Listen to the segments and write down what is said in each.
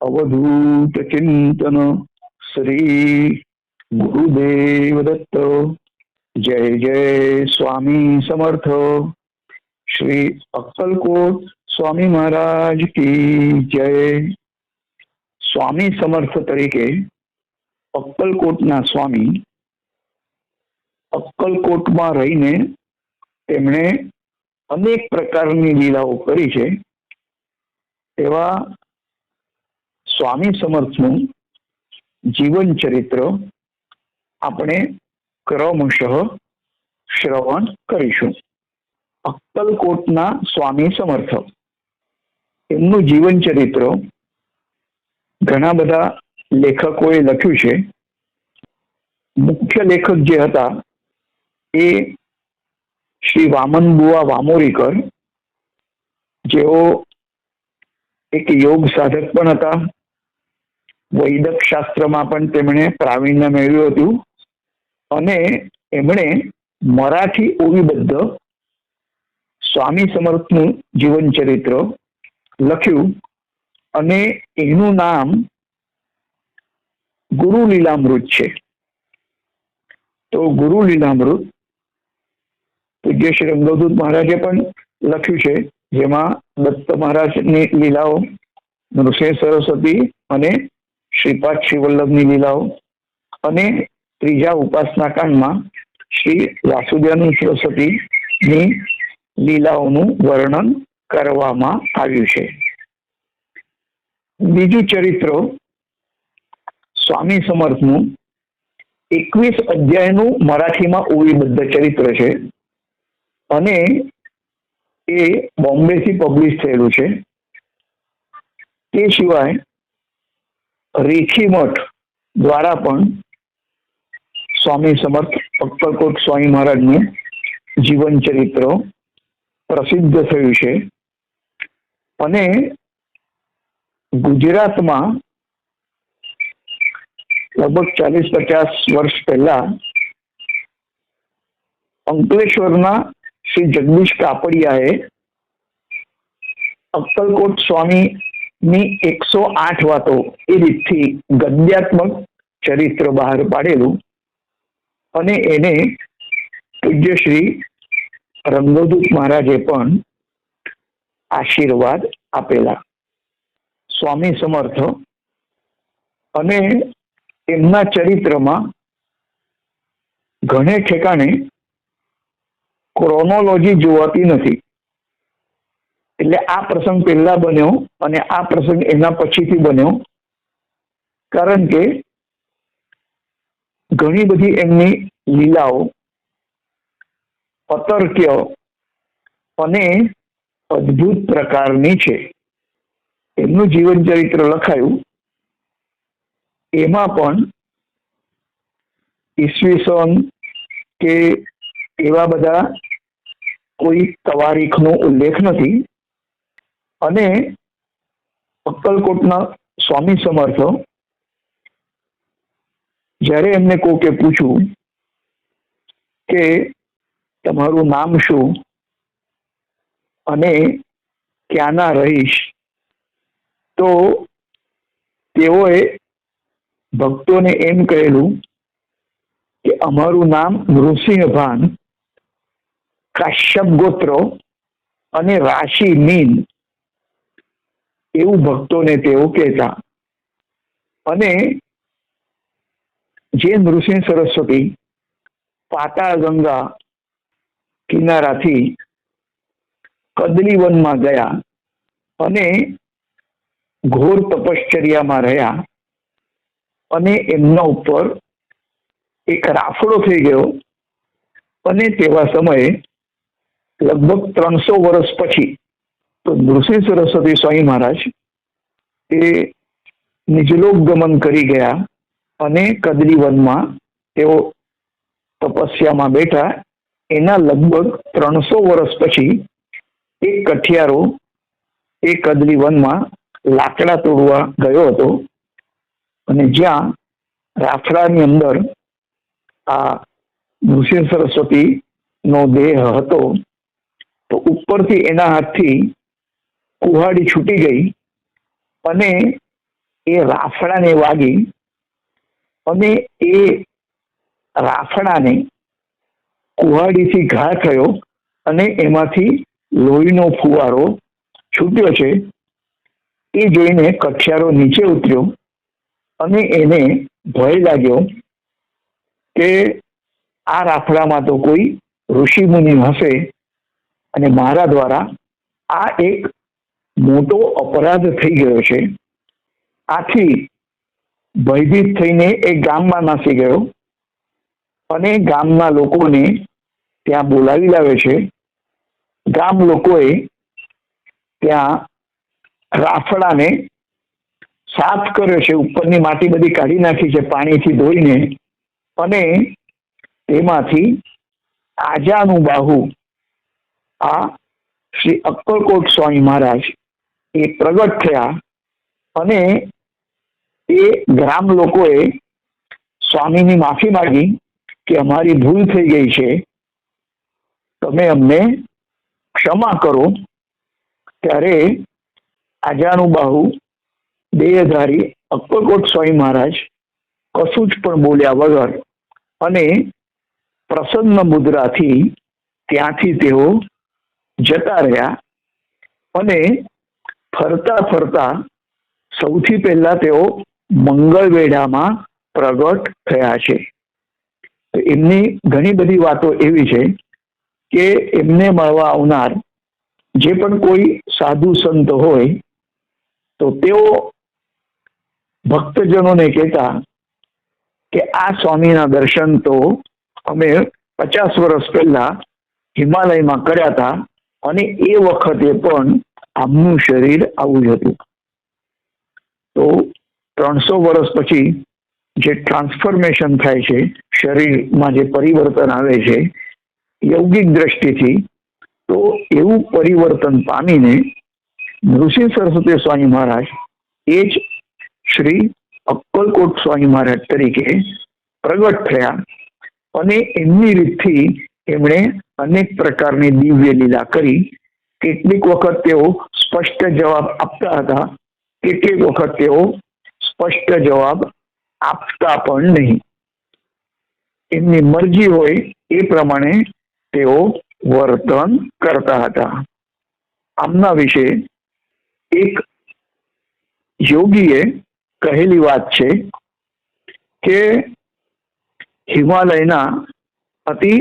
અવધૂત ચિંતન શ્રી ગુરુદેવ દત્ત જય જય સ્વામી સમર્થ શ્રી અક્કલકોટ સ્વામી મહારાજ કી જય સ્વામી સમર્થ તરીકે અક્કલકોટના સ્વામી અક્કલકોટમાં રહીને તેમણે અનેક પ્રકારની લીલાઓ કરી છે, એવા સ્વામી સમર્થનું જીવન ચરિત્ર આપણે ક્રમશઃ શ્રવણ કરીશું. અક્કલકોટના સ્વામી સમર્થ. એમનું જીવન ચરિત્ર ઘણા બધા લેખકોએ લખ્યું છે. મુખ્ય લેખક જે હતા એ શ્રી વામન બુઆ વામોરીકર. જેઓ એક યોગ સાધક પણ હતા. વૈદક શાસ્ત્રમાં પણ તેમણે પ્રાવીણ્ય મેળવ્યું હતું. અને એમણે મરાઠી ઓવિબદ્ધ સ્વામી સમર્થનું જીવન લખ્યું અને એનું નામ ગુરુ લીલામૃત છે. તો ગુરુ લીલામૃત પૂજ્ય શ્રી રંગદૂત મહારાજે પણ લખ્યું છે, જેમાં દત્ત મહારાજની લીલાઓ નૃસિંહ સરસ્વતી અને શ્રીપાદ શ્રી વલ્લભની લીલાઓ અને ત્રીજા ઉપાસના કાંડમાં શ્રી વાસુદેવની સરસ્વતીની લીલાઓનું વર્ણન કરવામાં આવ્યું છે. બીજું ચરિત્ર સ્વામી સમર્થનું એકવીસ અધ્યાયનું મરાઠીમાં ઓવીબદ્ધ ચરિત્ર છે અને એ બોમ્બેથી પબ્લિશ થયેલું છે. તે સિવાય રેખી મઠ દ્વારા પણ સ્વામી સમર્થ અક્કલકોટ સ્વામી મહારાજનું જીવન ચરિત્ર પ્રસિદ્ધ થયું છે. અને ગુજરાતમાં લગભગ ચાલીસ પચાસ વર્ષ પહેલા અંકલેશ્વરના શ્રી જગદીશ કાપડિયાએ અક્કલકોટ સ્વામીની એકસો આઠ વાતો એ રીતથી ગદ્યાત્મક ચરિત્ર બહાર પાડેલું અને એને પૂજ્યશ્રી રંગોદૂત મહારાજે પણ આશીર્વાદ આપેલા. સ્વામી સમર્થ અને એમના ચરિત્રમાં ઘણે ઠેકાણે ક્રોનોલોજી જોવાતી નથી. એટલે આ પ્રસંગ પહેલા બન્યો અને આ પ્રસંગ એના પછીથી બન્યો. કારણ કે ઘણી બધી એમની લીલાઓ, અતર્ક્ય અને અદ્ભુત પ્રકારની છે. એમનું જીવન ચરિત્ર લખાયું. એમાં પણ ઈસવીસન કે એવા બધા કોઈ તવારીખનો ઉલ્લેખ નથી. અને અક્કલકોટના સ્વામી સમર્થ જ્યારે એમને કોકે પૂછ્યું કે તમારું નામ શું અને ક્યાંના રહીશ, તો તેઓએ ભક્તોને એમ કહેલું કે અમારું નામ નૃસિંહભાન, કાશ્યપ ગોત્ર અને રાશિ મીન એવું ભક્તોને તેઓ કહેતા. અને જે નૃસિંહ સરસ્વતી પાતાળ ગંગા કિનારાથી કદલીવનમાં ગયા અને ઘોર તપશ્ચર્યામાં રહ્યા અને એમના ઉપર એક રાફડો થઈ ગયો અને તેવા સમયે લગભગ ત્રણસો વર્ષ પછી તો નૃસિંહ સરસ્વતી સ્વામી મહારાજ એ નિજલોક ગમન કરી ગયા અને કદલીવનમાં તેઓ તપસ્યામાં બેઠા. એના લગભગ ત્રણસો વર્ષ પછી એક કઠિયારો એ કદલીવનમાં લાકડા તોડવા ગયો હતો. અને જ્યાં રાફડાની અંદર આ નૃસિંહ સરસ્વતી નો દેહ હતો. તો ઉપરથી એના હાથથી કુહાડી છૂટી ગઈ અને એ રાફડાને વાગી અને એ રાફડાને કુહાડીથી ઘા થયો અને એમાંથી લોહીનો ફુવારો છૂટ્યો છે. એ જોઈને કઠિયારો નીચે ઉતર્યો અને એને ભય લાગ્યો કે આ રાફડામાં તો કોઈ ઋષિ મુનિ હશે અને મારા દ્વારા આ એક મોટો અપરાધ થઈ ગયો છે. આથી ભયભીત થઈને એ ગામમાં નાસી ગયો અને ગામના લોકોને ત્યાં બોલાવી લાવે છે. ગામ લોકોએ ત્યાં રાફડાને સાફ કર્યો છે. ઉપરની માટી બધી કાઢી નાખી છે પાણીથી ધોઈને અને તેમાંથી આજાનું બાહુ આ શ્રી અક્કલકોટ સ્વામી મહારાજ એ પ્રગટ થયા અને એ ગ્રામ લોકોએ સ્વામીની માફી માંગી કે અમારી ભૂલ થઈ ગઈ છે. તમે અમને ક્ષમા કરો. ત્યારે આજાનું બાહુ દેહધારી અક્કલકોટ સ્વામી મહારાજ કશું જ પણ બોલ્યા વગર અને પ્રસન્ન મુદ્રાથી ત્યાંથી તેઓ જતા રહ્યા અને ફરતા ફરતા સૌથી પહેલા તેઓ મંગળવેઢામાં પ્રગટ થયા છે. તો એમની ઘણી બધી વાતો એવી છે કે એમને મળવા આવનાર જે પણ કોઈ સાધુ સંત હોય, તો તેઓ ભક્તજનોને કહેતા કે આ સ્વામીના દર્શન તો અમે પચાસ વર્ષ પહેલા હિમાલયમાં કર્યા હતા અને એ વખતે પણ આમનું શરીર આવું જ હતું. તો ત્રણસો વર્ષ પછી જે ટ્રાન્સફોર્મેશન થાય છે, શરીરમાં જે પરિવર્તન આવે છે, યૌગિક દ્રષ્ટિથી, તો એવું પરિવર્તન પામીને નૃસિંહ સરસ્વતી સ્વામી મહારાજ એ જ શ્રી અક્કલકોટ સ્વામી મહારાજ તરીકે પ્રગટ થયા અને એમની રીતથી એમણે અનેક પ્રકારની દિવ્ય લીલા કરી કેટલીક વખત તેઓ સ્પષ્ટ જવાબ આપતા હતા. કેટલીક વખત તેઓ સ્પષ્ટ જવાબ આપતા પણ નહીં. એમની મરજી હોય એ પ્રમાણે તેઓ વર્તન કરતા હતા. આમના વિશે એક યોગીએ કહેલી વાત છે કે હિમાલયના અતિ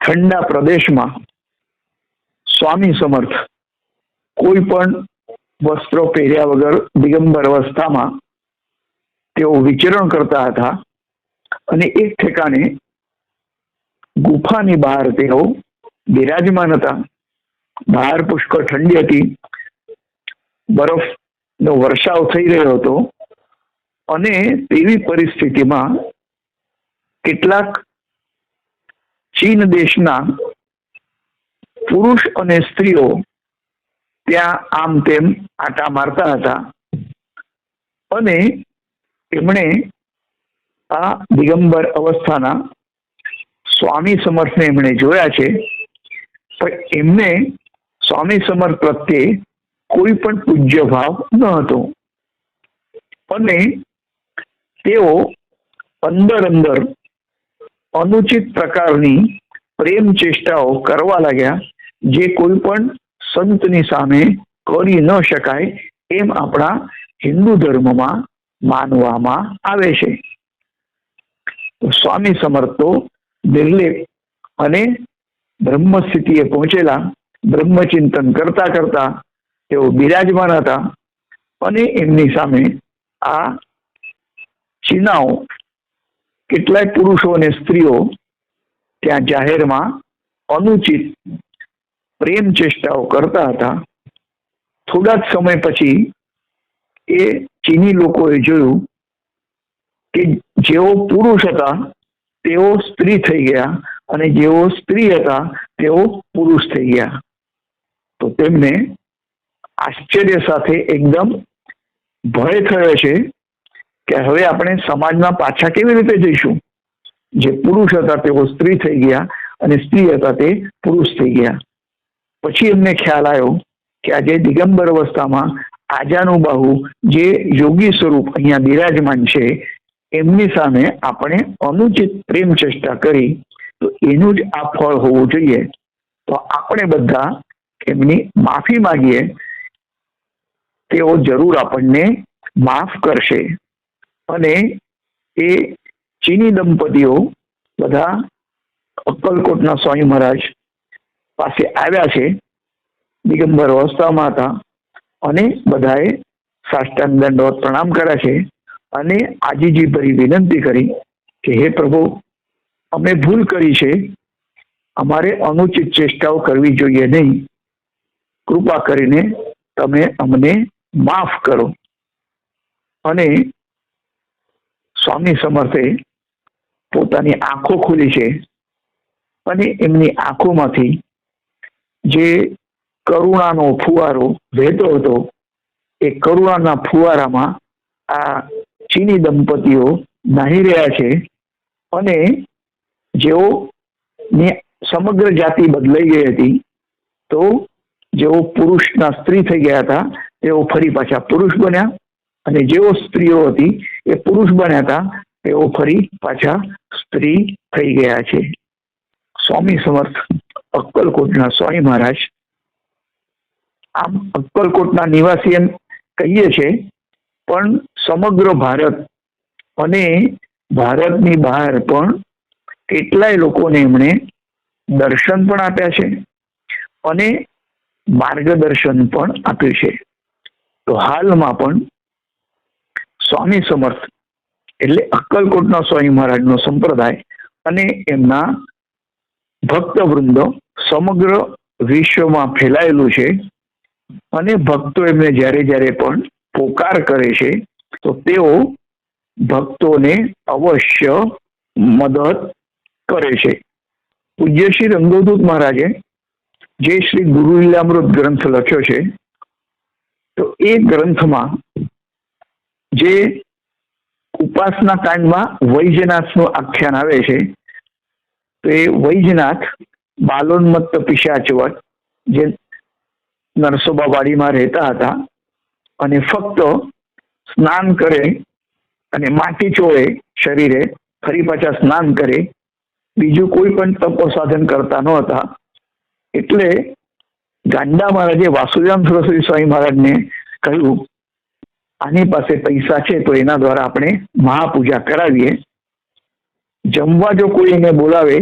ઠંડા પ્રદેશમાં સ્વામી સમર્થ. કોઈ પણ વસ્ત્રો પહેર્યા વગર દિગંબર અવસ્થામાં તેઓ વિચરણ કરતા હતા અને એક ઠેકાણે ગુફાની બહાર તેઓ બિરાજમાન હતા. બહાર પુષ્કળ ઠંડી હતી. બરફનો વર્ષાવ થઈ રહ્યો હતો અને તેવી પરિસ્થિતિમાં કેટલાક ચીન દેશના પુરુષ અને સ્ત્રીઓ ત્યાં આમ તેમ આટા મારતા હતા. અને એમણે આ દિગંબર અવસ્થાના સ્વામી સમર્થને એમણે જોયા છે. પણ એમને સ્વામી સમર્થ પ્રત્યે કોઈ પણ પૂજ્ય ભાવ ન હતો. અને તેઓ અંદર અંદર અનુચિત પ્રકારની પ્રેમ ચેષ્ટાઓ કરવા લાગ્યા. જે કોઈ પણ સંતની સામે કરી ન શકાય એમ આપણા હિન્દુ ધર્મમાં માનવામાં આવે છે. સ્વામી સમર્થ નિર્લેપ અને બ્રહ્મ સ્થિતિએ પહોંચેલા, બ્રહ્મચિંતન કરતા કરતા તેઓ બિરાજમાન હતા અને એમની સામે આ ચીનાઓ કેટલાય પુરુષો અને સ્ત્રીઓ ત્યાં જાહેરમાં અનુચિત પ્રેમ ચેષ્ટાઓ કરતા હતા. થોડા જ સમય પછી એ ચીની લોકોએ જોયું કે જેઓ પુરુષ હતા, તેઓ સ્ત્રી થઈ ગયા અને જેઓ સ્ત્રી હતા, તેઓ પુરુષ થઈ ગયા. તો તેમને આશ્ચર્ય સાથે એકદમ ભય થયો છે કે હવે આપણે સમાજમાં પાછા કેવી રીતે જઈશું? જે પુરુષ હતા, તેઓ સ્ત્રી થઈ ગયા અને સ્ત્રી હતા, તે પુરુષ થઈ ગયા. પછી એમને ખ્યાલ આવ્યો કે આજે દિગંબર અવસ્થામાં આજાનુબાહુ જે યોગી સ્વરૂપ અહીંયા બિરાજમાન છે, એમની સામે આપણે અનુચિત પ્રેમ ચેષ્ટા કરી, તો એનું જ આ ફળ હોવું જોઈએ. તો આપણે બધા એમની માફી માંગીએ, તેઓ જરૂર આપણને માફ કરશે. અને એ ચીની દંપતીઓ બધા અક્કલકોટના સ્વામી મહારાજ પાસે આવ્યા છે, દિગંબર અવસ્થામાં હતા અને બધાએ સાષ્ટાંગ દંડવત પ્રણામ કર્યા છે અને આજીજી ભરી વિનંતી કરી કે, હે પ્રભુ, અમે ભૂલ કરી છે, અમારે અનુચિત ચેષ્ટાઓ કરવી જોઈએ નહીં. કૃપા કરીને તમે અમને માફ કરો. અને સ્વામી સમર્થે પોતાની આંખો ખુલી છે અને એમની આંખોમાંથી જે કરુણાનો ફુવારો વહેતો હતો, એ કરુણાના ફુવારામાં આ ચીની દંપતીઓ નાહી રહ્યા છે અને જેઓ સમગ્ર જાતિ બદલાઈ ગઈ હતી, તો જેઓ પુરુષના સ્ત્રી થઈ ગયા હતા, તેઓ ફરી પાછા પુરુષ બન્યા અને જેઓ સ્ત્રીઓ હતી, એ પુરુષ બન્યા હતા, તેઓ ફરી પાછા સ્ત્રી થઈ ગયા છે. સ્વામી સમર્થ. અક્કલકોટના સ્વામી મહારાજ, આમ અક્કલકોટના નિવાસી એમ કહીએ છે, પણ સમગ્ર ભારત અને ભારતની બહાર પણ કેટલાય લોકોને એમણે દર્શન પણ આપ્યા છે અને માર્ગદર્શન પણ આપ્યું છે. તો હાલમાં પણ સ્વામી સમર્થ એટલે અક્કલકોટના સ્વામી મહારાજનો સંપ્રદાય અને એમના ભક્ત વૃંદો સમગ્ર વિશ્વમાં ફેલાયેલું છે અને ભક્તો એમને જ્યારે જ્યારે પણ પોકાર કરે છે, તો તેઓ ભક્તોને અવશ્ય મદદ કરે છે. પૂજ્ય શ્રી રંગોદૂત મહારાજે જે શ્રી ગુરુ લીલામૃત ગ્રંથ લખ્યો છે, તો એ ગ્રંથમાં જે ઉપાસના કાંડમાં વૈજનાથનું આખ્યાન આવે છે, તો એ વૈજનાથ બાલોન્મત્ત પિશાચવટ જે નરસોબા વાડીમાં રહેતા હતા. અને ફક્ત સ્નાન કરે અને માટી ચોળે શરીરે ફરી પાછા સ્નાન કરે, બીજું કોઈ પણ તપ સાધન કરતા ન હતા. એટલે ગાંડા મહારાજે વાસુરામ સરસ્વતી સ્વામી મહારાજને કહ્યું, આની પાસે પૈસા છે તો એના દ્વારા આપણે મહાપૂજા કરાવીએ. જમવા જો કોઈ એને બોલાવે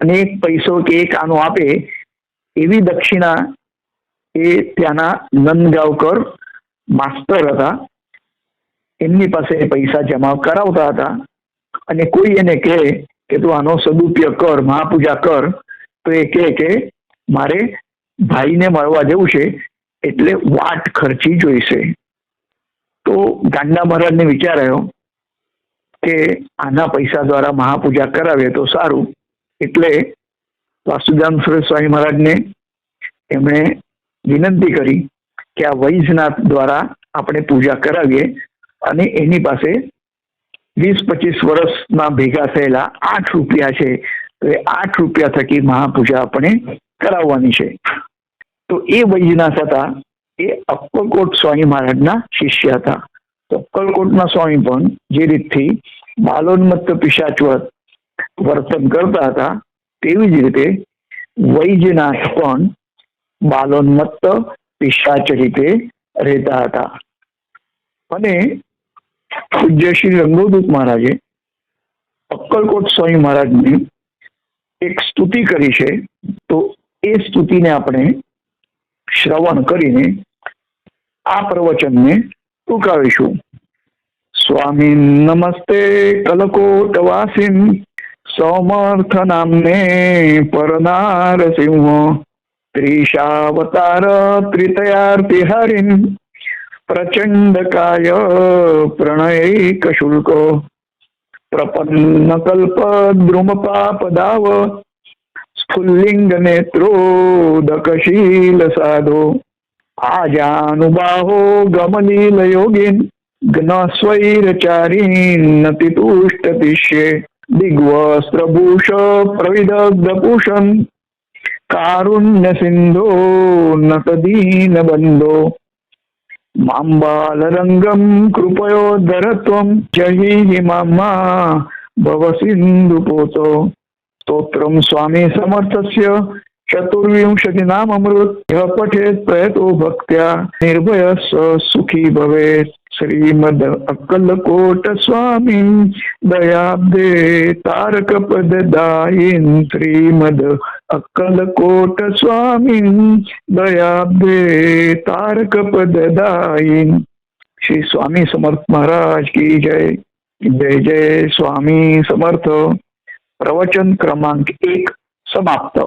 અને એક પૈસો કે એક આનો આપે, એવી દક્ષિણા એ ત્યાંના નંદગાંવકર માસ્ટર હતા. એમની પાસે પૈસા જમા કરાવતા હતા. અને કોઈ એને કહે કે તું આનો સદુપયોગ કર, મહાપૂજા કર, તો એ કહે કે મારે ભાઈને મળવા જવું છે, એટલે વાટ ખર્ચી જોઈશે. તો ગાંડા મહારાજને વિચાર આવ્યો કે આના પૈસા દ્વારા મહાપૂજા કરાવીએ તો સારું. એટલે વાસુદામ સુરેશ સ્વામી મહારાજને એમણે વિનંતી કરી કે આ વૈજનાથ દ્વારા આપણે પૂજા કરાવીએ અને એની પાસે વીસ પચીસ વર્ષમાં ભેગા થયેલા આઠ રૂપિયા છે. તો એ આઠ રૂપિયા થકી મહાપૂજા આપણે કરાવવાની છે. તો એ વૈજનાથ હતા. એ અક્કલકોટ સ્વામી મહારાજના શિષ્ય હતા. તો અક્કલકોટના સ્વામી પણ જે રીતથી બાલોન્મત્ત પિશાચવત વર્તન કરતા હતા તેવી જ રીતે વૈજનાથ પણ બાલોન્મત્ત પિશાચ રીતે રહેતા હતા. અને પૂજ્ય શ્રી રંગોદૂત મહારાજે અક્કલકોટ સ્વામી મહારાજની એક સ્તુતિ કરી છે. તો એ સ્તુતિને આપણે શ્રવણ કરીને આ પ્રવચનને ટૂંકાવીશું સ્વામી નમસ્તે કલકોટવાસીન. સૌમર્થ નામને પરનારસિંહ ત્રિશાવતાર ત્રિતયાર્તિ હરિન પ્રચંડકાય પ્રણયૈક શુલ્ક પ્રપન્ન કલ્પ દ્રુમ પાપદાવ સ્ફુલ્લિંગ નેત્રોદકશીલ સાધો આજાનુબાહો ગમનીલ યોગીન જ્ઞ તુષ્ટ તિતુષ્ટતિષ્યે દિગ્વસ્ત્રભૂષ પ્રવિદગ્ધભૂષણ કારુણ્ય સિંધો ન સદીન બંધો માંબાલરંગમ કૃપયોદરત્વમ જયી મામા ભવ સિંધુ પોતો સ્તોત્રમ સ્વામી સમર્થસ્ય ચતુર્વિંશતિ નામ અમૃત પઠેત પ્રયતો ભક્ત્યા નિર્ભય સુખી ભવેત श्रीमद अक्कलकोट स्वामी दयाब्दे तारक पददायिन श्रीमद अक्कलकोट स्वामी दयाब्दे तारक पददायिन श्री स्वामी समर्थ महाराज की जय। जय जय स्वामी समर्थ। प्रवचन क्रमांक एक समाप्त।